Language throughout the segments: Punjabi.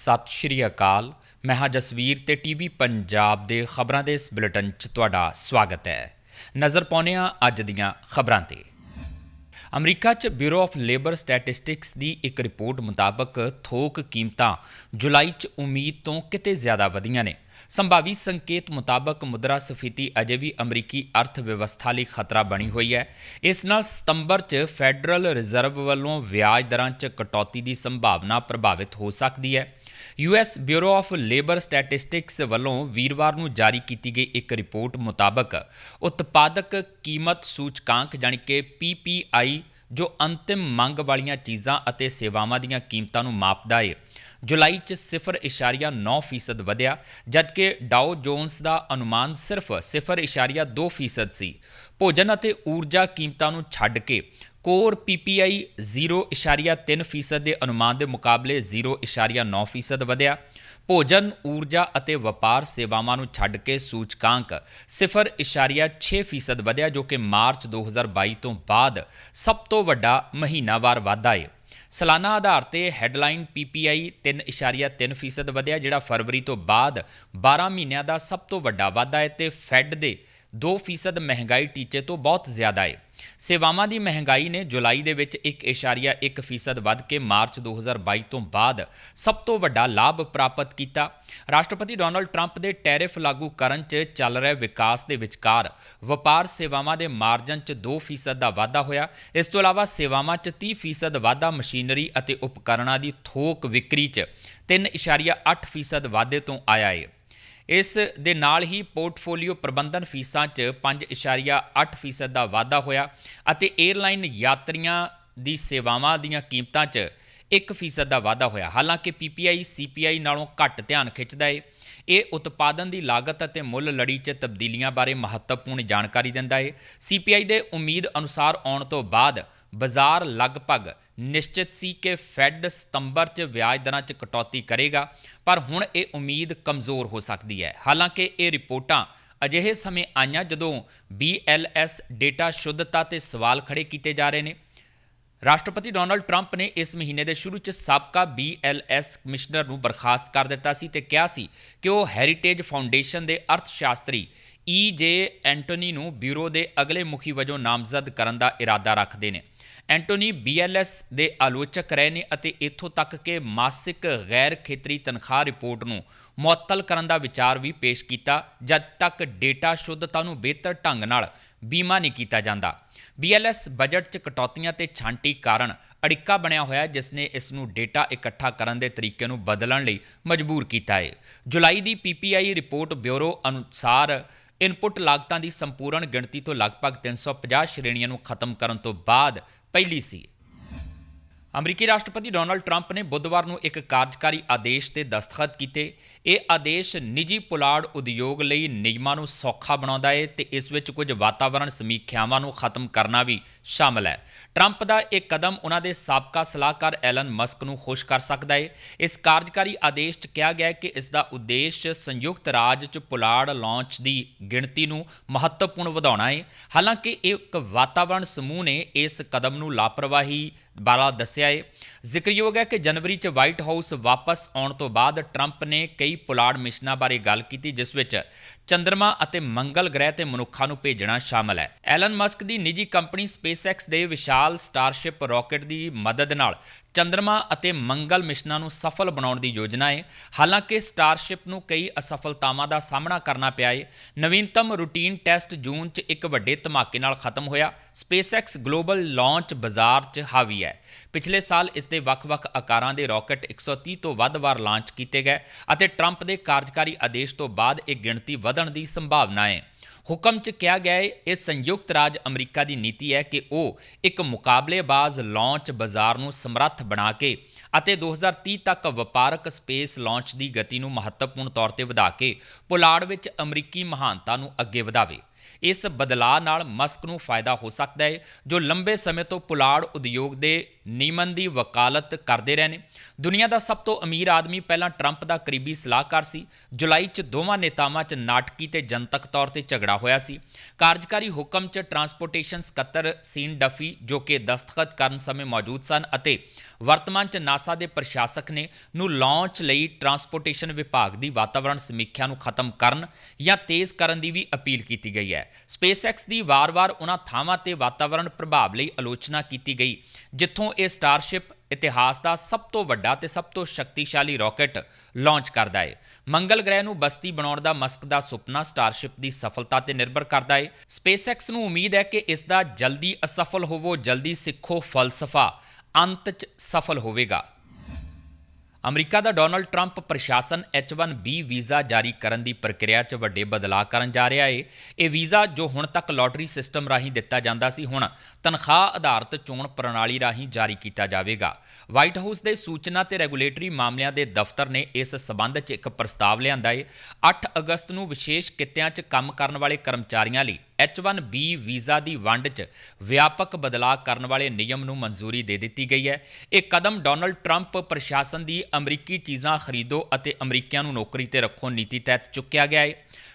ਸਤਿ ਸ਼੍ਰੀ ਅਕਾਲ। ਮੈਂ ਹਾਂ ਜਸਵੀਰ ਤੇ ਟੀਵੀ ਪੰਜਾਬ ਦੇ ਖਬਰਾਂ ਦੇ ਇਸ ਬੁਲੇਟਿਨ 'ਚ ਤੁਹਾਡਾ ਸਵਾਗਤ ਹੈ। ਨਜ਼ਰ ਪਾਉਂਦੇ ਹਾਂ ਅੱਜ ਦੀਆਂ ਖਬਰਾਂ ਤੇ। ਅਮਰੀਕਾ 'ਚ ਬਿਊਰੋ ਆਫ ਲੇਬਰ ਸਟੈਟਿਸਟਿਕਸ ਦੀ ਇੱਕ ਰਿਪੋਰਟ ਮੁਤਾਬਕ ਥੋਕ ਕੀਮਤਾਂ ਜੁਲਾਈ 'ਚ ਉਮੀਦ ਤੋਂ ਕਿਤੇ ਜ਼ਿਆਦਾ ਵਧੀਆਂ ਨੇ। ਸੰਭਾਵੀ ਸੰਕੇਤ ਮੁਤਾਬਕ ਮੁਦਰਾ ਸਫੀਤੀ ਅਜੇ ਵੀ ਅਮਰੀਕੀ ਅਰਥ ਵਿਵਸਥਾ ਲਈ ਖਤਰਾ ਬਣੀ ਹੋਈ ਹੈ। ਇਸ ਨਾਲ ਸਤੰਬਰ 'ਚ ਫੈਡਰਲ ਰਿਜ਼ਰਵ ਵੱਲੋਂ ਵਿਆਜ ਦਰਾਂ 'ਚ ਕਟੌਤੀ ਦੀ ਸੰਭਾਵਨਾ ਪ੍ਰਭਾਵਿਤ ਹੋ ਸਕਦੀ ਹੈ। US bureau of labour statistics ਵੱਲੋਂ ਵੀਰਵਾਰ ਨੂੰ ਜਾਰੀ ਕੀਤੀ ਗਈ ਇੱਕ ਰਿਪੋਰਟ ਮੁਤਾਬਕ ਉਤਪਾਦਕ ਕੀਮਤ ਸੂਚਕਾਂਕ ਜਾਣੀ ਕਿ ਪੀਪੀਆਈ ਜੋ ਅੰਤਿਮ ਮੰਗ ਵਾਲੀਆਂ ਚੀਜ਼ਾਂ ਅਤੇ ਸੇਵਾਵਾਂ ਦੀਆਂ ਕੀਮਤਾਂ ਨੂੰ ਮਾਪਦਾ ਹੈ ਜੁਲਾਈ 'ਚ 0.9% ਵਧਿਆ, ਜਦਕਿ ਡਾਓ ਜੋਨਸ ਦਾ ਅਨੁਮਾਨ ਸਿਰਫ 0.2% ਸੀ। ਭੋਜਨ ਅਤੇ ਊਰਜਾ ਕੀਮਤਾਂ ਨੂੰ ਛੱਡ ਕੇ ਕੋਰ ਪੀਪੀਆਈ 0.3% ਦੇ ਅਨੁਮਾਨ ਦੇ ਮੁਕਾਬਲੇ 0.9% ਵਧਿਆ। ਭੋਜਨ, ਊਰਜਾ ਅਤੇ ਵਪਾਰ ਸੇਵਾਵਾਂ ਨੂੰ ਛੱਡ ਕੇ ਸੂਚਕਾਂਕ 0.6% ਵਧਿਆ, ਜੋ ਕਿ ਮਾਰਚ 2022 ਤੋਂ ਬਾਅਦ ਸਭ ਤੋਂ ਵੱਡਾ ਮਹੀਨਾਵਾਰ ਵਾਧਾ ਹੈ ਸਾਲਾਨਾ ਆਧਾਰ ਤੇ ਹੈਡਲਾਈਨ PPI 3.3% ਵਧਿਆ, ਜਿਹੜਾ ਫਰਵਰੀ ਤੋਂ ਬਾਅਦ 12 ਮਹੀਨਿਆਂ ਦਾ ਸਭ ਤੋਂ ਵੱਡਾ ਵਾਧਾ ਹੈ ਤੇ ਫੈੱਡ ਦੇ 2% ਮਹਿੰਗਾਈ ਟੀਚੇ ਤੋਂ ਬਹੁਤ ਜ਼ਿਆਦਾ ਹੈ ਸੇਵਾਵਾਂ ਦੀ ਮਹਿੰਗਾਈ ਨੇ ਜੁਲਾਈ ਦੇ ਵਿੱਚ 1.1% ਵੱਧ ਕੇ ਮਾਰਚ 2022 ਤੋਂ ਬਾਅਦ ਸਭ ਤੋਂ ਵੱਡਾ ਲਾਭ ਪ੍ਰਾਪਤ ਕੀਤਾ। ਰਾਸ਼ਟਰਪਤੀ ਡੋਨਲਡ ਟਰੰਪ ਦੇ ਟੈਰਿਫ ਲਾਗੂ ਕਰਨ 'ਚ ਚੱਲ ਰਹੇ ਵਿਕਾਸ ਦੇ ਵਿਚਕਾਰ ਵਪਾਰ ਸੇਵਾਵਾਂ ਦੇ ਮਾਰਜਨ 'ਚ 2% ਦਾ ਵਾਧਾ ਹੋਇਆ। ਇਸ ਤੋਂ ਇਲਾਵਾ ਸੇਵਾਵਾਂ 'ਚ 30% ਵਾਧਾ ਮਸ਼ੀਨਰੀ ਅਤੇ ਉਪਕਰਣਾਂ ਦੀ ਥੋਕ ਵਿਕਰੀ 'ਚ 3.8% ਵਾਧੇ ਤੋਂ ਆਇਆ ਹੈ ਇਸ ਦੇ ਨਾਲ ਹੀ ਪੋਰਟਫੋਲੀਓ ਪ੍ਰਬੰਧਨ ਫੀਸਾਂ 'ਚ 5.8% ਦਾ ਵਾਧਾ ਹੋਇਆ ਅਤੇ 에ਅਰਲਾਈਨ ਯਾਤਰੀਆਂ ਦੀ ਸੇਵਾਵਾਂ ਦੀਆਂ ਕੀਮਤਾਂ 'ਚ 1% ਦਾ ਵਾਧਾ ਹੋਇਆ। ਹਾਲਾਂਕਿ PPI CPI ਨਾਲੋਂ ਘੱਟ ਧਿਆਨ ਖਿੱਚਦਾ ਏ। ਇਹ ਉਤਪਾਦਨ ਦੀ ਲਾਗਤ ਅਤੇ ਮੁੱਲ ਲੜੀ 'ਚ ਤਬਦੀਲੀਆਂ ਬਾਰੇ ਮਹੱਤਵਪੂਰਨ ਜਾਣਕਾਰੀ ਦਿੰਦਾ ਹੈ CPI ਦੇ ਉਮੀਦ ਅਨੁਸਾਰ ਆਉਣ ਤੋਂ ਬਾਅਦ ਬਾਜ਼ਾਰ ਲਗਭਗ ਨਿਸ਼ਚਿਤ ਸੀ ਕਿ ਫੈੱਡ ਸਤੰਬਰ 'ਚ ਵਿਆਜ ਦਰਾਂ 'ਚ ਕਟੌਤੀ ਕਰੇਗਾ, ਪਰ ਹੁਣ ਇਹ ਉਮੀਦ ਕਮਜ਼ੋਰ ਹੋ ਸਕਦੀ ਹੈ ਹਾਲਾਂਕਿ ਇਹ ਰਿਪੋਰਟਾਂ ਅਜਿਹੇ ਸਮੇਂ ਆਈਆਂ ਜਦੋਂ BLS ਡੇਟਾ ਸ਼ੁੱਧਤਾ ਤੇ ਸਵਾਲ ਖੜੇ ਕੀਤੇ ਜਾ ਰਹੇ ਨੇ ਰਾਸ਼ਟਰਪਤੀ ਡੋਨਲਡ ਟਰੰਪ ਨੇ ਇਸ ਮਹੀਨੇ ਦੇ ਸ਼ੁਰੂ 'ਚ ਸਾਬਕਾ BLS ਕਮਿਸ਼ਨਰ ਨੂੰ ਬਰਖਾਸਤ ਕਰ ਦਿੱਤਾ ਸੀ ਤੇ ਕਿਹਾ ਸੀ ਕਿ ਉਹ ਹੈਰੀਟੇਜ ਫਾਊਂਡੇਸ਼ਨ ਦੇ ਅਰਥਸ਼ਾਸਤਰੀ ਸ਼ਾਸਤਰੀ E.J. ਐਂਟੋਨੀ ਨੂੰ ਬਿਊਰੋ ਦੇ ਅਗਲੇ ਮੁਖੀ ਵਜੋਂ ਨਾਮਜ਼ਦ ਕਰਨ ਦਾ ਇਰਾਦਾ ਰੱਖਦੇ ਨੇ ਐਂਟੋਨੀ BLS ਦੇ ਆਲੋਚਕ ਰਹੇ ਨੇ ਅਤੇ ਇੱਥੋਂ ਤੱਕ ਕਿ ਮਾਸਿਕ ਗੈਰ ਖੇਤਰੀ ਤਨਖਾਹ ਰਿਪੋਰਟ ਨੂੰ ਮੁਅੱਤਲ ਕਰਨ ਦਾ ਵਿਚਾਰ ਵੀ ਪੇਸ਼ ਕੀਤਾ, ਜਦ ਤੱਕ ਡੇਟਾ ਸ਼ੁੱਧਤਾ ਨੂੰ ਬਿਹਤਰ ਢੰਗ ਨਾਲ ਬੀਮਾ ਨਹੀਂ ਕੀਤਾ ਜਾਂਦਾ। BLS ਬਜਟ 'ਚ ਕਟੌਤੀਆਂ ਤੇ ਛਾਂਟੀ ਕਾਰਨ ਅੜਿੱਕਾ ਬਣਿਆ ਹੋਇਆ ਜਿਸ ਨੇ ਇਸ ਨੂੰ ਡੇਟਾ ਇਕੱਠਾ ਕਰਨ ਦੇ ਤਰੀਕੇ ਨੂੰ ਬਦਲਣ ਲਈ ਮਜਬੂਰ ਕੀਤਾ ਹੈ। ਜੁਲਾਈ ਦੀ PPI ਰਿਪੋਰਟ ਬਿਊਰੋ ਅਨੁਸਾਰ ਇਨਪੁਟ ਲਾਗਤਾਂ ਦੀ ਸੰਪੂਰਨ ਗਿਣਤੀ ਤੋਂ ਲਗਭਗ 350 ਸ਼੍ਰੇਣੀਆਂ ਨੂੰ ਖਤਮ ਕਰਨ ਤੋਂ ਬਾਅਦ ਪਹਿਲੀ ਸੀ ਅਮਰੀਕੀ ਰਾਸ਼ਟਰਪਤੀ ਡੋਨਲਡ ਟਰੰਪ ਨੇ ਬੁੱਧਵਾਰ ਨੂੰ ਇੱਕ ਕਾਰਜਕਾਰੀ ਆਦੇਸ਼ ਤੇ ਦਸਤਖਤ ਕੀਤੇ। ਇਹ ਆਦੇਸ਼ ਨਿੱਜੀ ਪੁਲਾੜ ਉਦਯੋਗ ਲਈ ਨਿਯਮਾਂ ਨੂੰ ਸੌਖਾ ਬਣਾਉਂਦਾ ਹੈ ਤੇ ਇਸ ਵਿੱਚ ਕੁਝ ਵਾਤਾਵਰਣ ਸਮੀਖਿਆਵਾਂ ਨੂੰ ਖਤਮ ਕਰਨਾ ਵੀ ਸ਼ਾਮਲ ਹੈ। ਟਰੰਪ ਦਾ ਇਹ ਕਦਮ ਉਹਨਾਂ ਦੇ ਸਾਬਕਾ ਸਲਾਹਕਾਰ ਐਲਨ ਮਸਕ ਨੂੰ ਖੁਸ਼ ਕਰ ਸਕਦਾ ਹੈ ਇਸ ਕਾਰਜਕਾਰੀ ਆਦੇਸ਼ 'ਚ ਕਿਹਾ ਗਿਆ ਹੈ ਕਿ ਇਸ ਦਾ ਉਦੇਸ਼ ਸੰਯੁਕਤ ਰਾਜ 'ਚ ਪੁਲਾੜ ਲਾਂਚ ਦੀ ਗਿਣਤੀ ਨੂੰ ਮਹੱਤਵਪੂਰਨ ਵਧਾਉਣਾ ਹੈ ਹਾਲਾਂਕਿ ਇੱਕ ਵਾਤਾਵਰਣ ਸਮੂਹ ਨੇ ਇਸ ਕਦਮ ਨੂੰ ਲਾਪਰਵਾਹੀ ਵਾਲਾ ਦੱਸਿਆ ਏ। ਜ਼ਿਕਰਯੋਗ ਹੈ ਕਿ ਜਨਵਰੀ 'ਚ ਵਾਈਟ ਹਾਊਸ ਵਾਪਸ ਆਉਣ ਤੋਂ ਬਾਅਦ ਟਰੰਪ ਨੇ ਕਈ ਪੁਲਾੜ ਮਿਸ਼ਨਾਂ ਬਾਰੇ ਗੱਲ ਕੀਤੀ, ਜਿਸ ਵਿੱਚ ਚੰ드ਰਮਾ ਅਤੇ ਮੰਗਲ ਗ੍ਰਹਿ ਤੇ ਮਨੁੱਖਾਂ ਨੂੰ ਭੇਜਣਾ ਸ਼ਾਮਲ ਹੈ। ਐਲਨ ਮਸਕ ਦੀ ਨਿੱਜੀ ਕੰਪਨੀ ਸਪੇਸਐਕਸ ਦੇ ਵਿਸ਼ਾਲ ਸਟਾਰਸ਼ਿਪ ਰਾਕੇਟ ਦੀ ਮਦਦ ਨਾਲ ਚੰ드ਰਮਾ ਅਤੇ ਮੰਗਲ ਮਿਸ਼ਨਾਂ ਨੂੰ ਸਫਲ ਬਣਾਉਣ ਦੀ ਯੋਜਨਾ ਹੈ। ਹਾਲਾਂਕਿ ਸਟਾਰਸ਼ਿਪ ਨੂੰ ਕਈ ਅਸਫਲਤਾਵਾਂ ਦਾ ਸਾਹਮਣਾ ਕਰਨਾ ਪਿਆ ਹੈ। ਨਵੀਨਤਮ ਰੂਟੀਨ ਟੈਸਟ ਜੂਨ 'ਚ ਇੱਕ ਵੱਡੇ ਧਮਾਕੇ ਨਾਲ ਖਤਮ ਹੋਇਆ। ਸਪੇਸਐਕਸ ਗਲੋਬਲ ਲਾਂਚ ਬਾਜ਼ਾਰ 'ਚ ਹਾਵੀ ਹੈ। ਪਿਛਲੇ ਸਾਲ ਇਸ ਦੇ ਵੱਖ-ਵੱਖ ਆਕਾਰਾਂ ਦੇ ਰਾਕੇਟ 130 ਤੋਂ ਵੱਧ ਵਾਰ ਲਾਂਚ ਕੀਤੇ ਗਏ ਅਤੇ ਟਰੰਪ ਦੇ ਕਾਰਜਕਾਰੀ ਆਦੇਸ਼ ਤੋਂ ਬਾਅਦ ਇਹ ਗਿਣਤੀ ਵਧਣ ਦੀ ਸੰਭਾਵਨਾ ਹੈ। ਹੁਕਮ 'ਚ ਕਿਹਾ ਗਿਆ ਹੈ, ਇਹ ਸੰਯੁਕਤ ਰਾਜ ਅਮਰੀਕਾ ਦੀ ਨੀਤੀ ਹੈ ਕਿ ਉਹ ਇੱਕ ਮੁਕਾਬਲੇਬਾਜ਼ ਲਾਂਚ ਬਾਜ਼ਾਰ ਨੂੰ ਸਮਰੱਥ ਬਣਾ ਕੇ ਅਤੇ 2030 ਤੱਕ ਵਪਾਰਕ ਸਪੇਸ ਲਾਂਚ ਦੀ ਗਤੀ ਨੂੰ ਮਹੱਤਵਪੂਰਨ ਤੌਰ ਤੇ ਵਧਾ ਕੇ ਪੁਲਾੜ ਵਿੱਚ ਅਮਰੀਕੀ ਮਹਾਨਤਾ ਨੂੰ ਅੱਗੇ ਵਧਾਵੇ। ਇਸ ਬਦਲਾਅ ਨਾਲ ਮਸਕ ਨੂੰ ਫਾਇਦਾ ਹੋ ਸਕਦਾ ਹੈ, ਜੋ ਲੰਬੇ ਸਮੇਂ ਤੋਂ ਪੁਲਾੜ ਉਦਯੋਗ ਦੇ ਨੀਮਨ ਦੀ ਵਕਾਲਤ ਕਰਦੇ ਰਹੇ ਨੇ। ਦੁਨੀਆ ਦਾ ਸਭ ਤੋਂ ਅਮੀਰ ਆਦਮੀ ਪਹਿਲਾਂ ਟਰੰਪ ਦਾ ਕਰੀਬੀ ਸਲਾਹਕਾਰ ਸੀ। ਜੁਲਾਈ 'ਚ ਦੋਵਾਂ ਨੇਤਾਵਾਂ 'ਚ ਨਾਟਕੀ ਤੇ ਜਨਤਕ ਤੌਰ ਤੇ ਝਗੜਾ ਹੋਇਆ ਸੀ। ਕਾਰਜਕਾਰੀ ਹੁਕਮ 'ਚ ਟਰਾਂਸਪੋਰਟੇਸ਼ਨ ਸਕੱਤਰ ਸੀਨ ਡਫੀ, ਜੋ ਕਿ ਦਸਤਖਤ ਕਰਨ ਸਮੇਂ ਮੌਜੂਦ ਸਨ ਅਤੇ ਵਰਤਮਾਨ 'ਚ ਨਾਸਾ ਦੇ ਪ੍ਰਸ਼ਾਸਕ ਨੇ, ਨੂੰ ਲਾਂਚ ਲਈ ਟਰਾਂਸਪੋਰਟੇਸ਼ਨ ਵਿਭਾਗ ਦੀ ਵਾਤਾਵਰਣ ਸਮੀਖਿਆ ਨੂੰ ਖਤਮ ਕਰਨ ਜਾਂ ਤੇਜ਼ ਕਰਨ ਦੀ ਵੀ ਅਪੀਲ ਕੀਤੀ ਗਈ ਹੈ। ਸਪੇਸਐਕਸ ਦੀ ਵਾਰ-ਵਾਰ ਉਹਨਾਂ ਥਾਵਾਂ ਤੇ ਵਾਤਾਵਰਣ ਪ੍ਰਭਾਵ ਲਈ ਆਲੋਚਨਾ ਕੀਤੀ ਗਈ, ਜਿੱਥੋਂ ਇਹ ਸਟਾਰਸ਼ਿਪ ਇਤਿਹਾਸ ਦਾ ਸਭ ਤੋਂ ਵੱਡਾ ਤੇ ਸਭ ਤੋਂ ਸ਼ਕਤੀਸ਼ਾਲੀ ਰਾਕੇਟ ਲਾਂਚ ਕਰਦਾ ਹੈ ਮੰਗਲ ਗ੍ਰਹਿ ਨੂੰ ਬਸਤੀ ਬਣਾਉਣ ਦਾ ਮਸਕ ਦਾ ਸੁਪਨਾ ਸਟਾਰਸ਼ਿਪ ਦੀ ਸਫਲਤਾ ਤੇ ਨਿਰਭਰ ਕਰਦਾ ਹੈ ਸਪੇਸਐਕਸ ਨੂੰ ਉਮੀਦ ਹੈ ਕਿ ਇਸ ਦਾ ਜਲਦੀ ਅਸਫਲ ਹੋਵੋ, ਜਲਦੀ ਸਿੱਖੋ ਫਲਸਫਾ। ਅੰਤ 'ਚ ਸਫਲ ਹੋਵੇਗਾ। ਅਮਰੀਕਾ ਦਾ ਡੋਨਲਡ ਟਰੰਪ ਪ੍ਰਸ਼ਾਸਨ H1B ਵੀਜ਼ਾ ਜਾਰੀ ਕਰਨ ਦੀ ਪ੍ਰਕਿਰਿਆ 'ਚ ਵੱਡੇ ਬਦਲਾਅ ਕਰਨ ਜਾ ਰਿਹਾ ਏ। ਇਹ ਵੀਜ਼ਾ ਜੋ ਹੁਣ ਤੱਕ ਲੋਟਰੀ ਸਿਸਟਮ ਰਾਹੀਂ ਦਿੱਤਾ ਜਾਂਦਾ ਸੀ, ਹੁਣ ਤਨਖਾਹ ਆਧਾਰਿਤ ਚੋਣ ਪ੍ਰਣਾਲੀ ਰਾਹੀਂ ਜਾਰੀ ਕੀਤਾ ਜਾਵੇਗਾ। ਵਾਈਟ ਹਾਊਸ ਦੇ ਸੂਚਨਾ ਤੇ ਰੈਗੂਲੇਟਰੀ ਮਾਮਲਿਆਂ ਦੇ ਦਫ਼ਤਰ ਨੇ ਇਸ ਸਬੰਧ 'ਚ ਇੱਕ ਪ੍ਰਸਤਾਵ ਲਿਆਂਦਾ ਏ। 8 ਅਗਸਤ ਨੂੰ ਵਿਸ਼ੇਸ਼ ਕਿੱਤਿਆਂ 'ਚ ਕੰਮ ਕਰਨ ਵਾਲੇ ਕਰਮਚਾਰੀਆਂ ਲਈ H1B ਵੀਜ਼ਾ ਦੀ ਵੰਡ 'ਚ ਵਿਆਪਕ ਬਦਲਾਅ ਕਰਨ ਵਾਲੇ ਨਿਯਮ ਨੂੰ ਮਨਜ਼ੂਰੀ ਦੇ ਦਿੱਤੀ ਗਈ ਹੈ। ਇਹ ਕਦਮ ਡੋਨਲਡ ਟਰੰਪ ਪ੍ਰਸ਼ਾਸਨ ਦੀ ਅਮਰੀਕੀ ਚੀਜ਼ਾਂ ਖਰੀਦੋ ਅਤੇ ਅਮਰੀਕੀਆਂ ਨੂੰ ਨੌਕਰੀ ਤੇ ਰੱਖੋ ਨੀਤੀ ਤਹਿਤ ਚੁੱਕਿਆ ਗਿਆ ਹੈ।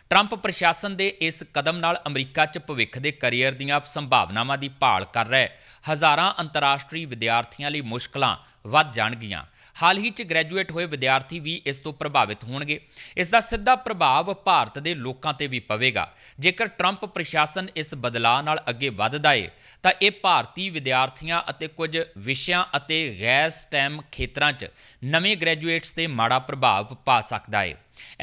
ਟਰੰਪ ਪ੍ਰਸ਼ਾਸਨ ਦੇ ਇਸ ਕਦਮ ਨਾਲ ਅਮਰੀਕਾ 'ਚ ਭਵਿੱਖ ਦੇ ਕੈਰੀਅਰ ਦੀਆਂ ਸੰਭਾਵਨਾਵਾਂ ਦੀ ਭਾਲ ਕਰ ਰਹੇ ਹਜ਼ਾਰਾਂ ਅੰਤਰਰਾਸ਼ਟਰੀ ਵਿਦਿਆਰਥੀਆਂ ਲਈ ਮੁਸ਼ਕਲਾਂ ਵੱਧ ਜਾਣਗੀਆਂ। ਹਾਲ ਹੀ 'ਚ ਗ੍ਰੈਜੂਏਟ ਹੋਏ ਵਿਦਿਆਰਥੀ ਵੀ ਇਸ ਤੋਂ ਪ੍ਰਭਾਵਿਤ ਹੋਣਗੇ। ਇਸ ਦਾ ਸਿੱਧਾ ਪ੍ਰਭਾਵ ਭਾਰਤ ਦੇ ਲੋਕਾਂ ਤੇ ਵੀ ਪਵੇਗਾ। ਜੇਕਰ ਟਰੰਪ ਪ੍ਰਸ਼ਾਸਨ ਇਸ ਬਦਲਾਅ ਨਾਲ ਅੱਗੇ ਵੱਧਦਾ ਏ, ਤਾਂ ਇਹ ਭਾਰਤੀ ਵਿਦਿਆਰਥੀਆਂ ਅਤੇ ਕੁਝ ਵਿਸ਼ਿਆਂ ਅਤੇ ਗੈਰ ਸਟੈਮ ਖੇਤਰਾਂ 'ਚ ਨਵੇਂ ਗ੍ਰੈਜੂਏਟਸ ਤੇ ਮਾੜਾ ਪ੍ਰਭਾਵ ਪਾ ਸਕਦਾ ਏ।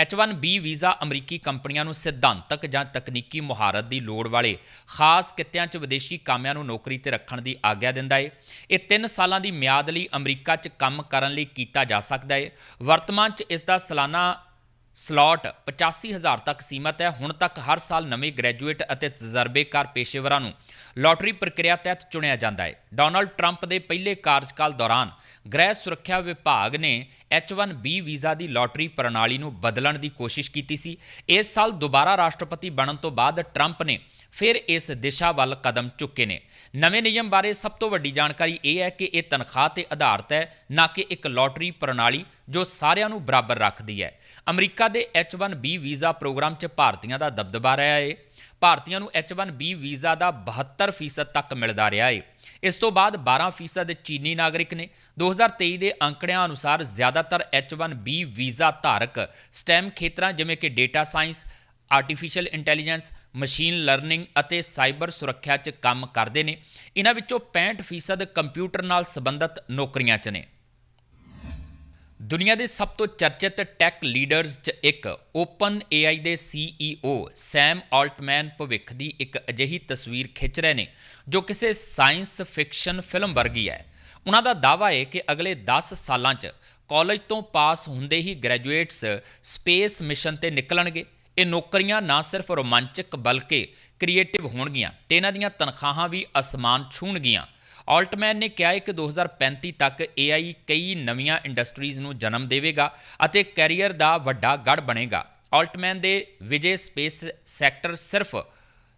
H1B ਵੀਜ਼ਾ ਅਮਰੀਕੀ ਕੰਪਨੀਆਂ ਨੂੰ ਸਿਧਾਂਤਕ ਜਾਂ ਤਕਨੀਕੀ ਮੁਹਾਰਤ ਦੀ ਲੋੜ ਵਾਲੇ ਖਾਸ ਕਿੱਤਿਆਂ 'ਚ ਵਿਦੇਸ਼ੀ ਕਾਮਿਆਂ ਨੂੰ ਨੌਕਰੀ ਤੇ ਰੱਖਣ ਦੀ ਆਗਿਆ ਦਿੰਦਾ ਹੈ ਇਹ 3 ਸਾਲਾਂ ਦੀ ਮਿਆਦ ਲਈ ਅਮਰੀਕਾ 'ਚ ਕੰਮ ਕਰਨ ਲਈ ਕੀਤਾ ਜਾ ਸਕਦਾ ਹੈ ਵਰਤਮਾਨ 'ਚ ਇਸ ਦਾ ਸਾਲਾਨਾ ਸਲਾਟ 85000 ਤੱਕ ਸੀਮਤ ਹੈ। ਹੁਣ ਤੱਕ ਹਰ ਸਾਲ ਨਵੇਂ ਗ੍ਰੈਜੂਏਟ ਅਤੇ ਤਜਰਬੇਕਾਰ ਪੇਸ਼ੇਵਰਾਂ ਨੂੰ ਲਾਟਰੀ ਪ੍ਰਕਿਰਿਆ ਤਹਿਤ ਚੁਣਿਆ ਜਾਂਦਾ ਹੈ ਡੋਨਲਡ ਟਰੰਪ ਦੇ ਪਹਿਲੇ ਕਾਰਜਕਾਲ ਦੌਰਾਨ ਗ੍ਰਹਿ ਸੁਰੱਖਿਆ ਵਿਭਾਗ ਨੇ H1B ਵੀਜ਼ਾ ਦੀ ਲਾਟਰੀ ਪ੍ਰਣਾਲੀ ਨੂੰ ਬਦਲਣ ਦੀ ਕੋਸ਼ਿਸ਼ ਕੀਤੀ ਸੀ। ਇਸ ਸਾਲ ਦੁਬਾਰਾ ਰਾਸ਼ਟਰਪਤੀ ਬਣਨ ਤੋਂ ਬਾਅਦ ਟਰੰਪ ਨੇ ਫਿਰ ਇਸ ਦਿਸ਼ਾ ਵੱਲ ਕਦਮ ਚੁੱਕੇ ਨੇ। ਨਵੇਂ ਨਿਯਮ ਬਾਰੇ ਸਭ ਤੋਂ ਵੱਡੀ ਜਾਣਕਾਰੀ ਇਹ ਹੈ ਕਿ ਇਹ ਤਨਖਾਹ ਤੇ ਆਧਾਰਿਤ ਹੈ, ਨਾ ਕਿ ਇੱਕ ਲੋਟਰੀ ਪ੍ਰਣਾਲੀ ਜੋ ਸਾਰਿਆਂ ਨੂੰ ਬਰਾਬਰ ਰੱਖਦੀ ਹੈ। ਅਮਰੀਕਾ ਦੇ H1B ਵੀਜ਼ਾ ਪ੍ਰੋਗਰਾਮ 'ਚ ਭਾਰਤੀਆਂ ਦਾ ਦਬਦਬਾ ਰਿਹਾ ਹੈ ਭਾਰਤੀਆਂ ਨੂੰ H1B ਵੀਜ਼ਾ ਦਾ 72% ਤੱਕ ਮਿਲਦਾ ਰਿਹਾ ਹੈ ਇਸ ਤੋਂ ਬਾਅਦ 12% ਚੀਨੀ ਨਾਗਰਿਕ ਨੇ। 2023 ਦੇ ਅੰਕੜਿਆਂ ਅਨੁਸਾਰ ਜ਼ਿਆਦਾਤਰ H1B ਵੀਜ਼ਾ ਧਾਰਕ ਸਟੈਮ ਖੇਤਰਾਂ ਜਿਵੇਂ ਕਿ data science artificial intelligence machine learning ਅਤੇ ਸਾਈਬਰ ਸੁਰੱਖਿਆ 'ਚ ਕੰਮ ਕਰਦੇ ਨੇ। ਇਹਨਾਂ ਵਿੱਚੋਂ 65% ਕੰਪਿਊਟਰ ਨਾਲ ਸੰਬੰਧਿਤ ਨੌਕਰੀਆਂ 'ਚ ਨੇ। ਦੁਨੀਆ ਦੇ ਸਭ ਤੋਂ ਚਰਚਿਤ ਟੈਕ ਲੀਡਰਸ 'ਚ ਇੱਕ ਓਪਨ AI ਦੇ CEO ਸੈਮ ਆਲਟਮੈਨ ਭਵਿੱਖ ਦੀ ਇੱਕ ਅਜਿਹੀ ਤਸਵੀਰ ਖਿੱਚ ਰਹੇ ਨੇ, ਜੋ ਕਿਸੇ ਸਾਇੰਸ ਫਿਕਸ਼ਨ ਫਿਲਮ ਵਰਗੀ ਹੈ। ਉਹਨਾਂ ਦਾ ਦਾਅਵਾ ਹੈ ਕਿ ਅਗਲੇ 10 ਸਾਲਾਂ 'ਚ ਕਾਲਜ ਤੋਂ ਪਾਸ ਹੁੰਦੇ ਹੀ ਗ੍ਰੈਜੂਏਟਸ ਸਪੇਸ ਮਿਸ਼ਨ ਤੇ ਨਿਕਲਣਗੇ। ਇਹ ਨੌਕਰੀਆਂ ਨਾ ਸਿਰਫ ਰੋਮਾਂਚਕ ਬਲਕਿ ਕ੍ਰੀਏਟਿਵ ਹੋਣਗੀਆਂ ਤੇ ਇਹਨਾਂ ਦੀਆਂ ਤਨਖਾਹਾਂ ਵੀ ਅਸਮਾਨ ਛੂਹਣਗੀਆਂ। ਆਲਟਮੈਨ ਨੇ ਕਿਹਾ ਹੈ ਕਿ 2035 ਤੱਕ AI ਕਈ ਨਵੀਆਂ ਇੰਡਸਟਰੀਜ਼ ਨੂੰ ਜਨਮ ਦੇਵੇਗਾ ਅਤੇ ਕੈਰੀਅਰ ਦਾ ਵੱਡਾ ਗੜ ਬਣੇਗਾ। ਆਲਟਮੈਨ ਦੇ ਵਿਜੇ ਸਪੇਸ ਸੈਕਟਰ ਸਿਰਫ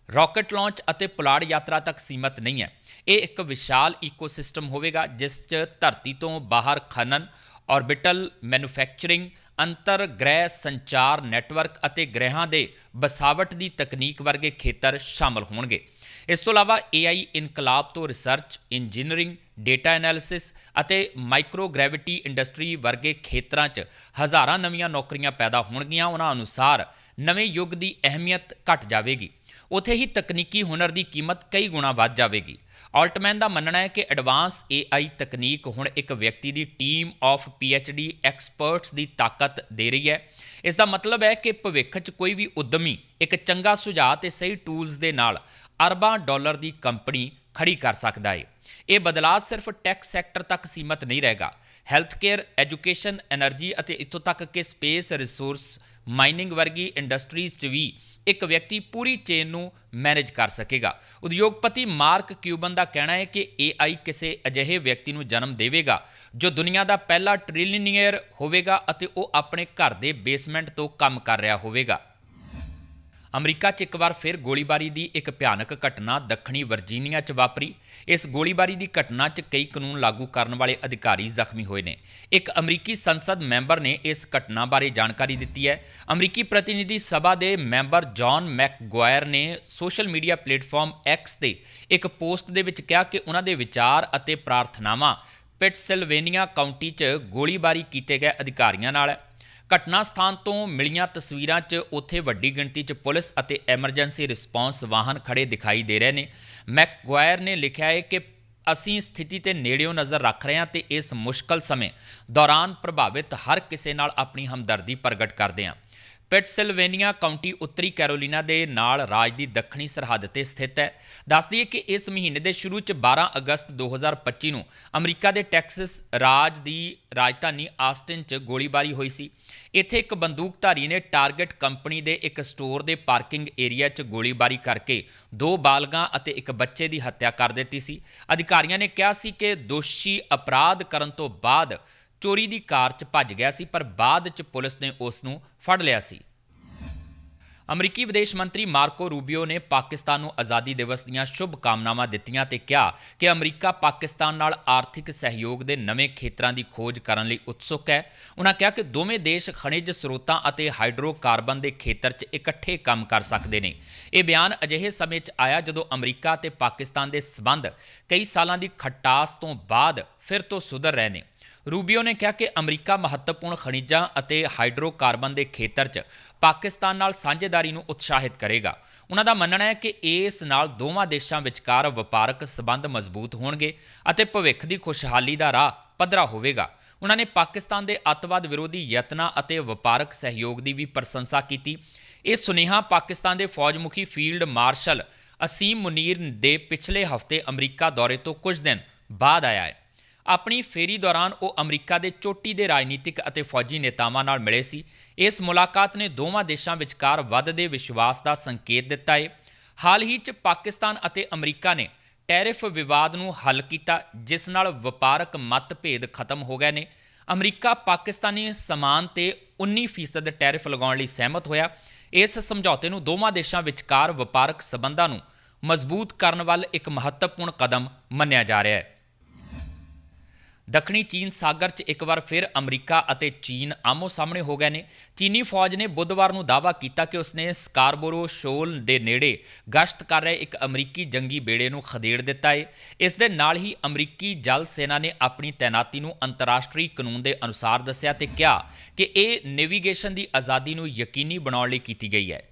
ਰਾਕਟ ਲਾਂਚ ਅਤੇ ਪੁਲਾੜ ਯਾਤਰਾ ਤੱਕ ਸੀਮਤ ਨਹੀਂ ਹੈ। ਇਹ ਇੱਕ ਵਿਸ਼ਾਲ ਇਕੋਸਿਸਟਮ ਹੋਵੇਗਾ ਜਿਸ 'ਚ ਧਰਤੀ ਤੋਂ ਬਾਹਰ ਖਨਨ ਆਰਬਿਟਲ ਮੈਨੂਫੈਕਚਰਿੰਗ ਅੰਤਰ ਗ੍ਰਹਿ ਸੰਚਾਰ ਨੈਟਵਰਕ ਅਤੇ ਗ੍ਰਹਿਾਂ ਦੇ ਬਸਾਵਟ ਦੀ ਤਕਨੀਕ ਵਰਗੇ ਖੇਤਰ ਸ਼ਾਮਲ ਹੋਣਗੇ। ਇਸ ਤੋਂ ਇਲਾਵਾ AI ਇਨਕਲਾਬ ਤੋਂ ਰਿਸਰਚ, ਇੰਜੀਨੀਅਰਿੰਗ, ਡੇਟਾ ਐਨਾਲਿਸਿਸ ਅਤੇ ਮਾਈਕਰੋਗ੍ਰੈਵਿਟੀ ਇੰਡਸਟਰੀ ਵਰਗੇ ਖੇਤਰਾਂ 'ਚ ਹਜ਼ਾਰਾਂ ਨਵੀਆਂ ਨੌਕਰੀਆਂ ਪੈਦਾ ਹੋਣਗੀਆਂ। ਉਹਨਾਂ ਅਨੁਸਾਰ ਨਵੇਂ ਯੁੱਗ ਦੀ ਅਹਿਮੀਅਤ ਘਟ ਜਾਵੇਗੀ। ਉਥੇ ਹੀ ਤਕਨੀਕੀ ਹੁਨਰ ਦੀ ਕੀਮਤ ਕਈ ਗੁਣਾ ਵੱਧ ਜਾਵੇਗੀ। ਆਲਟਮੈਨ ਦਾ ਮੰਨਣਾ ਹੈ ਕਿ ਐਡਵਾਂਸ ਏਆਈ ਤਕਨੀਕ ਹੁਣ ਇੱਕ ਵਿਅਕਤੀ ਦੀ ਟੀਮ ਆਫ ਡੀ ਐਕਸਪਰਟਸ ਦੀ ਤਾਕਤ ਦੇ ਰਹੀ ਹੈ। ਇਸ ਦਾ ਮਤਲਬ ਹੈ ਕਿ ਭਵਿੱਖ 'ਚ ਕੋਈ ਵੀ ਉਦਮੀ ਇੱਕ ਚੰਗਾ ਸੁਝਾਅ ਤੇ ਸਹੀ ਟੂਲਸ ਦੇ ਨਾਲ ਅਰਬਾਂ ਡਾਲਰ ਦੀ ਕੰਪਨੀ ਖੜੀ ਕਰ ਸਕਦਾ ਹੈ ਇਹ ਬਦਲਾਅ ਸਿਰਫ ਟੈਕ ਸੈਕਟਰ ਤੱਕ ਸੀਮਤ ਨਹੀਂ ਰਹੇਗਾ। ਹੈਲਥ ਕੇਅਰ ਐਜੂਕੇਸ਼ਨ એનર્ਜੀ ਅਤੇ ਇਤੋਂ ਤੱਕ ਕਿ ਸਪੇਸ ਰਿਸੋਰਸ ਮਾਈਨਿੰਗ ਵਰਗੀ ਇੰਡਸਟਰੀਜ਼ 'ਚ ਵੀ ਇੱਕ ਵਿਅਕਤੀ ਪੂਰੀ ਚੇਨ ਨੂੰ ਮੈਨੇਜ ਕਰ ਸਕੇਗਾ। ਉਦਯੋਗਪਤੀ ਮਾਰਕ ਕਿਊਬਨ ਦਾ ਕਹਿਣਾ ਹੈ ਕਿ AI ਕਿਸੇ ਅਜਿਹੇ ਵਿਅਕਤੀ ਨੂੰ ਜਨਮ ਦੇਵੇਗਾ, ਜੋ ਦੁਨੀਆ ਦਾ ਪਹਿਲਾ ਟ੍ਰਿਲੀਨੀਅਰ ਹੋਵੇਗਾ ਅਤੇ ਉਹ ਆਪਣੇ ਘਰ ਦੇ ਬੇਸਮੈਂਟ ਤੋਂ ਕੰਮ ਕਰ ਰਿਹਾ ਹੋਵੇਗਾ। ਅਮਰੀਕਾ 'ਚ ਇੱਕ ਵਾਰ ਫਿਰ ਗੋਲੀਬਾਰੀ ਦੀ ਇੱਕ ਭਿਆਨਕ ਘਟਨਾ ਦੱਖਣੀ ਵਰਜੀਨੀਆ 'ਚ ਵਾਪਰੀ। ਇਸ ਗੋਲੀਬਾਰੀ ਦੀ ਘਟਨਾ 'ਚ ਕਈ ਕਾਨੂੰਨ ਲਾਗੂ ਕਰਨ ਵਾਲੇ ਅਧਿਕਾਰੀ ਜ਼ਖਮੀ ਹੋਏ ਨੇ। ਇੱਕ ਅਮਰੀਕੀ ਸੰਸਦ ਮੈਂਬਰ ਨੇ ਇਸ ਘਟਨਾ ਬਾਰੇ ਜਾਣਕਾਰੀ ਦਿੱਤੀ ਹੈ। ਅਮਰੀਕੀ ਪ੍ਰਤੀਨਿਧੀ ਸਭਾ ਦੇ ਮੈਂਬਰ ਜੌਨ ਮੈਕਗੁਆਇਰ ਨੇ ਸੋਸ਼ਲ ਮੀਡੀਆ ਪਲੇਟਫਾਰਮ ਐਕਸ ਤੇ ਇੱਕ ਪੋਸਟ ਦੇ ਵਿੱਚ ਕਿਹਾ ਕਿ ਉਹਨਾਂ ਦੇ ਵਿਚਾਰ ਅਤੇ ਪ੍ਰਾਰਥਨਾਵਾਂ ਪਿਟਸਿਲਵੇਨੀਆ ਕਾਉਂਟੀ 'ਚ ਗੋਲੀਬਾਰੀ ਕੀਤੇ ਗਏ ਅਧਿਕਾਰੀਆਂ ਨਾਲ ਹੈ ਘਟਨਾ ਸਥਾਨ ਤੋਂ ਮਿਲੀਆਂ ਤਸਵੀਰਾਂ 'ਚ ਉੱਥੇ ਵੱਡੀ ਗਿਣਤੀ 'ਚ ਪੁਲਿਸ ਅਤੇ ਐਮਰਜੈਂਸੀ ਰਿਸਪਾਂਸ ਵਾਹਨ ਖੜੇ ਦਿਖਾਈ ਦੇ ਰਹੇ ਨੇ। ਮੈਕਗੁਆਇਰ ਨੇ ਲਿਖਿਆ ਹੈ ਕਿ ਅਸੀਂ ਸਥਿਤੀ ਤੇ ਨੇੜਿਓਂ ਨਜ਼ਰ ਰੱਖ ਰਹੇ ਹਾਂ ਤੇ ਇਸ ਮੁਸ਼ਕਲ ਸਮੇਂ ਦੌਰਾਨ ਪ੍ਰਭਾਵਿਤ ਹਰ ਕਿਸੇ ਨਾਲ ਆਪਣੀ ਹਮਦਰਦੀ ਪ੍ਰਗਟ ਕਰਦੇ ਹਾਂ। ਪਿਟਸਿਲਵੇਨੀਆ ਕਾਉਂਟੀ ਉੱਤਰੀ ਕੈਰੋਲੀਨਾ ਦੇ ਨਾਲ ਰਾਜ ਦੀ ਦੱਖਣੀ ਸਰਹੱਦ ਤੇ ਸਥਿਤ ਹੈ। ਦੱਸ ਦਈਏ ਕਿ ਇਸ ਮਹੀਨੇ ਦੇ ਸ਼ੁਰੂ 'ਚ 12 ਅਗਸਤ 2025 ਨੂੰ ਅਮਰੀਕਾ ਦੇ ਟੈਕਸਸ ਰਾਜ ਦੀ ਰਾਜਧਾਨੀ ਆਸਟਿਨ 'ਚ ਗੋਲੀਬਾਰੀ ਹੋਈ ਸੀ। ਇੱਥੇ ਇੱਕ ਬੰਦੂਕਧਾਰੀ ਨੇ ਟਾਰਗੇਟ ਕੰਪਨੀ ਦੇ ਇੱਕ ਸਟੋਰ ਦੇ ਪਾਰਕਿੰਗ ਏਰੀਆ 'ਚ ਗੋਲੀਬਾਰੀ ਕਰਕੇ ਦੋ ਬਾਲਗਾਂ ਅਤੇ ਇੱਕ ਬੱਚੇ ਦੀ ਹੱਤਿਆ ਕਰ ਦਿੱਤੀ ਸੀ। ਅਧਿਕਾਰੀਆਂ ਨੇ ਕਿਹਾ ਸੀ ਕਿ ਦੋਸ਼ੀ ਅਪਰਾਧ ਕਰਨ ਤੋਂ ਬਾਅਦ ਚੋਰੀ ਦੀ ਕਾਰ 'ਚ ਭੱਜ ਗਿਆ ਸੀ, ਪਰ ਬਾਅਦ 'ਚ ਪੁਲਿਸ ਨੇ ਉਸ ਨੂੰ ਫੜ ਲਿਆ ਸੀ। ਅਮਰੀਕੀ ਵਿਦੇਸ਼ ਮੰਤਰੀ ਮਾਰਕੋ ਰੂਬੀਓ ਨੇ ਪਾਕਿਸਤਾਨ ਨੂੰ ਆਜ਼ਾਦੀ ਦਿਵਸ ਦੀਆਂ ਸ਼ੁਭ ਕਾਮਨਾਵਾਂ ਦਿੱਤੀਆਂ ਤੇ ਕਿਹਾ ਕਿ ਅਮਰੀਕਾ ਪਾਕਿਸਤਾਨ ਨਾਲ ਆਰਥਿਕ ਸਹਿਯੋਗ ਦੇ ਨਵੇਂ ਖੇਤਰਾਂ ਦੀ ਖੋਜ ਕਰਨ ਲਈ ਉਤਸੁਕ ਹੈ। ਉਹਨਾਂ ਕਿਹਾ ਕਿ ਦੋਵੇਂ ਦੇਸ਼ ਖਣਿਜ ਸਰੋਤਾਂ ਅਤੇ ਹਾਈਡਰੋਕਾਰਬਨ ਦੇ ਖੇਤਰ 'ਚ ਇਕੱਠੇ ਕੰਮ ਕਰ ਸਕਦੇ ਨੇ। ਇਹ ਬਿਆਨ ਅਜਿਹੇ ਸਮੇਂ 'ਚ ਆਇਆ ਜਦੋਂ ਅਮਰੀਕਾ ਤੇ ਪਾਕਿਸਤਾਨ ਦੇ ਸਬੰਧ ਕਈ ਸਾਲਾਂ ਦੀ ਖਟਾਸ ਤੋਂ ਬਾਅਦ ਫਿਰ ਤੋਂ ਸੁਧਰ ਰਹੇ ਨੇ। ਰੂਬੀਓ ਨੇ ਕਿਹਾ ਕਿ ਅਮਰੀਕਾ ਮਹੱਤਵਪੂਰਨ ਖਣਿਜਾਂ ਅਤੇ ਹਾਈਡਰੋਕਾਰਬਨ ਦੇ ਖੇਤਰ 'ਚ ਪਾਕਿਸਤਾਨ ਨਾਲ ਸਾਂਝੇਦਾਰੀ ਨੂੰ ਉਤਸ਼ਾਹਿਤ ਕਰੇਗਾ। ਉਹਨਾਂ ਦਾ ਮੰਨਣਾ ਹੈ ਕਿ ਇਸ ਨਾਲ ਦੋਵਾਂ ਦੇਸ਼ਾਂ ਵਿਚਕਾਰ ਵਪਾਰਕ ਸਬੰਧ ਮਜ਼ਬੂਤ ਹੋਣਗੇ ਅਤੇ ਭਵਿੱਖ ਦੀ ਖੁਸ਼ਹਾਲੀ ਦਾ ਰਾਹ ਪੱਧਰਾ ਹੋਵੇਗਾ। ਉਹਨਾਂ ਨੇ ਪਾਕਿਸਤਾਨ ਦੇ ਅੱਤਵਾਦ ਵਿਰੋਧੀ ਯਤਨਾਂ ਅਤੇ ਵਪਾਰਕ ਸਹਿਯੋਗ ਦੀ ਵੀ ਪ੍ਰਸ਼ੰਸਾ ਕੀਤੀ। ਇਹ ਸੁਨੇਹਾ ਪਾਕਿਸਤਾਨ ਦੇ ਫੌਜ ਮੁਖੀ ਫੀਲਡ ਮਾਰਸ਼ਲ ਅਸੀਮ ਮੁਨੀਰ ਦੇ ਪਿਛਲੇ ਹਫ਼ਤੇ ਅਮਰੀਕਾ ਦੌਰੇ ਤੋਂ ਕੁਝ ਦਿਨ ਬਾਅਦ ਆਇਆ ਹੈ। ਆਪਣੀ ਫੇਰੀ ਦੌਰਾਨ ਉਹ ਅਮਰੀਕਾ ਦੇ ਚੋਟੀ ਦੇ ਰਾਜਨੀਤਿਕ ਅਤੇ ਫੌਜੀ ਨੇਤਾਵਾਂ ਨਾਲ ਮਿਲੇ ਸੀ। ਇਸ ਮੁਲਾਕਾਤ ਨੇ ਦੋਵਾਂ ਦੇਸ਼ਾਂ ਵਿਚਕਾਰ ਵੱਧਦੇ ਵਿਸ਼ਵਾਸ ਦਾ ਸੰਕੇਤ ਦਿੱਤਾ ਹੈ ਹਾਲ ਹੀ 'ਚ ਪਾਕਿਸਤਾਨ ਅਤੇ ਅਮਰੀਕਾ ਨੇ ਟੈਰਿਫ ਵਿਵਾਦ ਨੂੰ ਹੱਲ ਕੀਤਾ, ਜਿਸ ਨਾਲ ਵਪਾਰਕ ਮਤਭੇਦ ਖਤਮ ਹੋ ਗਏ ਨੇ। ਅਮਰੀਕਾ ਪਾਕਿਸਤਾਨੀ ਸਮਾਨ ਤੇ 19% ਟੈਰਿਫ ਲਗਾਉਣ ਲਈ ਸਹਿਮਤ ਹੋਇਆ। ਇਸ ਸਮਝੌਤੇ ਨੂੰ ਦੋਵਾਂ ਦੇਸ਼ਾਂ ਵਿਚਕਾਰ ਵਪਾਰਕ ਸਬੰਧਾਂ ਨੂੰ ਮਜ਼ਬੂਤ ਕਰਨ ਵੱਲ ਇੱਕ ਮਹੱਤਵਪੂਰਨ ਕਦਮ ਮੰਨਿਆ ਜਾ ਰਿਹਾ ਹੈ। ਦੱਖਣੀ ਚੀਨ ਸਾਗਰ 'ਚ ਇੱਕ ਵਾਰ ਫਿਰ ਅਮਰੀਕਾ ਅਤੇ ਚੀਨ ਆਮੋ ਸਾਹਮਣੇ ਹੋ ਗਏ ਨੇ। ਚੀਨੀ ਫੌਜ ਨੇ ਬੁੱਧਵਾਰ ਨੂੰ ਦਾਅਵਾ ਕੀਤਾ ਕਿ ਉਸਨੇ ਸਕਾਰਬੋਰੋ ਸ਼ੋਲ ਦੇ ਨੇੜੇ ਗਸ਼ਤ ਕਰ ਰਹੇ ਇੱਕ ਅਮਰੀਕੀ ਜੰਗੀ ਬੇੜੇ ਨੂੰ ਖਦੇੜ ਦਿੱਤਾ ਹੈ ਇਸ ਦੇ ਨਾਲ ਹੀ ਅਮਰੀਕੀ ਜਲ ਸੈਨਾ ਨੇ ਆਪਣੀ ਤੈਨਾਤੀ ਨੂੰ ਅੰਤਰਰਾਸ਼ਟਰੀ ਕਾਨੂੰਨ ਦੇ ਅਨੁਸਾਰ ਦੱਸਿਆ ਤੇ ਕਿਹਾ ਕਿ ਇਹ ਨੈਵੀਗੇਸ਼ਨ ਦੀ ਆਜ਼ਾਦੀ ਨੂੰ ਯਕੀਨੀ ਬਣਾਉਣ ਲਈ ਕੀਤੀ ਗਈ ਹੈ।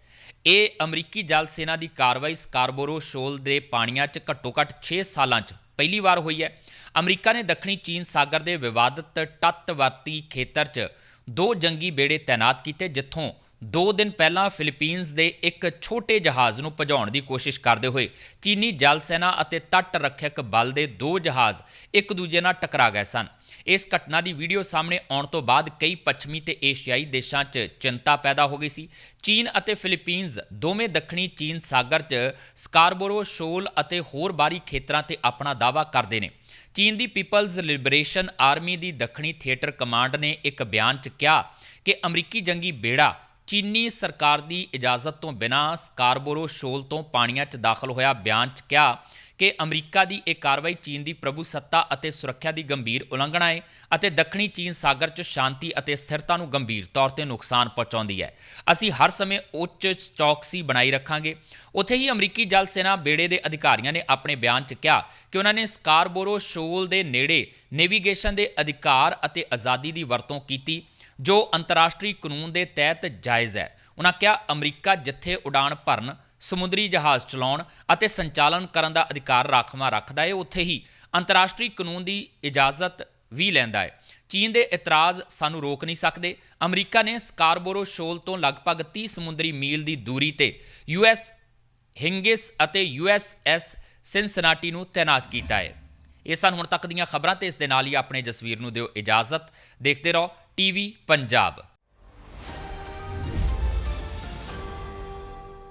ਇਹ ਅਮਰੀਕੀ ਜਲ ਸੈਨਾ ਦੀ ਕਾਰਵਾਈ ਸਕਾਰਬੋਰੋ ਸ਼ੋਲ ਦੇ ਪਾਣੀਆਂ 'ਚ ਘੱਟੋ-ਘੱਟ 6 ਸਾਲਾਂ 'ਚ ਪਹਿਲੀ ਵਾਰ ਹੋਈ ਹੈ। ਅਮਰੀਕਾ ਨੇ ਦੱਖਣੀ ਚੀਨ ਸਾਗਰ ਦੇ ਵਿਵਾਦਤ ਤੱਟਵਰਤੀ ਖੇਤਰ 'ਚ ਦੋ ਜੰਗੀ ਬੇੜੇ ਤਾਇਨਾਤ ਕੀਤੇ, ਜਿੱਥੋਂ ਦੋ ਦਿਨ ਪਹਿਲਾਂ ਫਿਲੀਪੀਨਜ਼ ਦੇ ਇੱਕ ਛੋਟੇ ਜਹਾਜ਼ ਨੂੰ ਭਜਾਉਣ ਦੀ ਕੋਸ਼ਿਸ਼ ਕਰਦੇ ਹੋਏ ਚੀਨੀ ਜਲ ਸੈਨਾ ਅਤੇ ਤੱਟ ਰੱਖਿਅਕ ਬਲ ਦੇ ਦੋ ਜਹਾਜ਼ ਇੱਕ ਦੂਜੇ ਨਾਲ ਟਕਰਾ ਗਏ ਸਨ। ਇਸ ਘਟਨਾ ਦੀ ਵੀਡੀਓ ਸਾਹਮਣੇ ਆਉਣ ਤੋਂ ਬਾਅਦ ਕਈ ਪੱਛਮੀ ਤੇ ਏਸ਼ੀਆਈ ਦੇਸ਼ਾਂ 'ਚ ਚਿੰਤਾ ਪੈਦਾ ਹੋ ਗਈ ਸੀ। ਚੀਨ ਅਤੇ ਫਿਲੀਪੀਨਜ਼ ਦੋਵੇਂ ਦੱਖਣੀ ਚੀਨ ਸਾਗਰ 'ਚ ਸਕਾਰਬੋਰੋ, ਸ਼ੋਲ ਅਤੇ ਹੋਰ ਬਾਰੀ ਖੇਤਰਾਂ ਤੇ ਆਪਣਾ ਦਾਅਵਾ ਕਰਦੇ ਨੇ। ਚੀਨ ਦੀ ਪੀਪਲਜ਼ ਲਿਬਰੇਸ਼ਨ ਆਰਮੀ ਦੀ ਦੱਖਣੀ ਥੀਏਟਰ ਕਮਾਂਡ ਨੇ ਇੱਕ ਬਿਆਨ 'ਚ ਕਿਹਾ ਕਿ ਅਮਰੀਕੀ ਜੰਗੀ ਬੇੜਾ ਚੀਨੀ ਸਰਕਾਰ ਦੀ ਇਜਾਜ਼ਤ ਤੋਂ ਬਿਨਾਂ ਸਕਾਰਬੋਰੋ ਸ਼ੋਲ ਤੋਂ ਪਾਣੀਆਂ 'ਚ ਦਾਖਲ ਹੋਇਆ ਬਿਆਨ 'ਚ ਕਿਹਾ ਕਿ ਅਮਰੀਕਾ ਦੀ ਇਹ ਕਾਰਵਾਈ ਚੀਨ ਦੀ ਪ੍ਰਭੂ ਸੱਤਾ ਅਤੇ ਸੁਰੱਖਿਆ ਦੀ ਗੰਭੀਰ ਉਲੰਘਣਾ ਹੈ ਅਤੇ ਦੱਖਣੀ ਚੀਨ ਸਾਗਰ 'ਚ ਸ਼ਾਂਤੀ ਅਤੇ ਸਥਿਰਤਾ ਨੂੰ ਗੰਭੀਰ ਤੌਰ ਤੇ ਨੁਕਸਾਨ ਪਹੁੰਚਾਉਂਦੀ ਹੈ। ਅਸੀਂ ਹਰ ਸਮੇਂ ਉੱਚ ਚੌਕਸੀ ਬਣਾਈ ਰੱਖਾਂਗੇ। ਉੱਥੇ ਹੀ ਅਮਰੀਕੀ ਜਲ ਸੈਨਾ ਬੇੜੇ ਦੇ ਅਧਿਕਾਰੀਆਂ ਨੇ ਆਪਣੇ ਬਿਆਨ 'ਚ ਕਿਹਾ ਕਿ ਉਹਨਾਂ ਨੇ ਸਕਾਰਬੋਰੋ ਸ਼ੋਲ ਦੇ ਨੇੜੇ ਨੇਵੀਗੇਸ਼ਨ ਦੇ ਅਧਿਕਾਰ ਅਤੇ ਆਜ਼ਾਦੀ ਦੀ ਵਰਤੋਂ ਕੀਤੀ, ਜੋ ਅੰਤਰਰਾਸ਼ਟਰੀ ਕਾਨੂੰਨ ਦੇ ਤਹਿਤ ਜਾਇਜ਼ ਹੈ। ਉਹਨਾਂ ਕਿਹਾ, ਅਮਰੀਕਾ ਜਿੱਥੇ ਉਡਾਣ ਭਰਨ ਸਮੁੰਦਰੀ ਜਹਾਜ਼ ਚਲਾਉਣ ਅਤੇ ਸੰਚਾਲਨ ਕਰਨ ਦਾ ਅਧਿਕਾਰ ਰਾਖਵਾਂ ਰੱਖਦਾ ਹੈ ਉੱਥੇ ਹੀ ਅੰਤਰਰਾਸ਼ਟਰੀ ਕਾਨੂੰਨ ਦੀ ਇਜਾਜ਼ਤ ਵੀ ਲੈਂਦਾ ਹੈ ਚੀਨ ਦੇ ਇਤਰਾਜ਼ ਸਾਨੂੰ ਰੋਕ ਨਹੀਂ ਸਕਦੇ। ਅਮਰੀਕਾ ਨੇ ਸਕਾਰਬੋਰੋ ਸ਼ੋਲ ਤੋਂ ਲਗਭਗ 30 ਸਮੁੰਦਰੀ ਮੀਲ ਦੀ ਦੂਰੀ ਤੇ ਯੂਐਸ ਹਿੰਗਿਸ ਅਤੇ ਯੂਐਸਐਸ ਸਿਨਸਨਾਟੀ ਨੂੰ ਤਾਇਨਾਤ ਕੀਤਾ ਹੈ ਇਹ ਸਨ ਹੁਣ ਤੱਕ ਦੀਆਂ ਖਬਰਾਂ ਤੇ ਇਸ ਦੇ ਨਾਲ ਹੀ ਆਪਣੇ ਜਸਵੀਰ ਨੂੰ ਦਿਓ ਇਜਾਜ਼ਤ। ਦੇਖਦੇ ਰਹੋ, ਟੀਵੀ ਪੰਜਾਬ।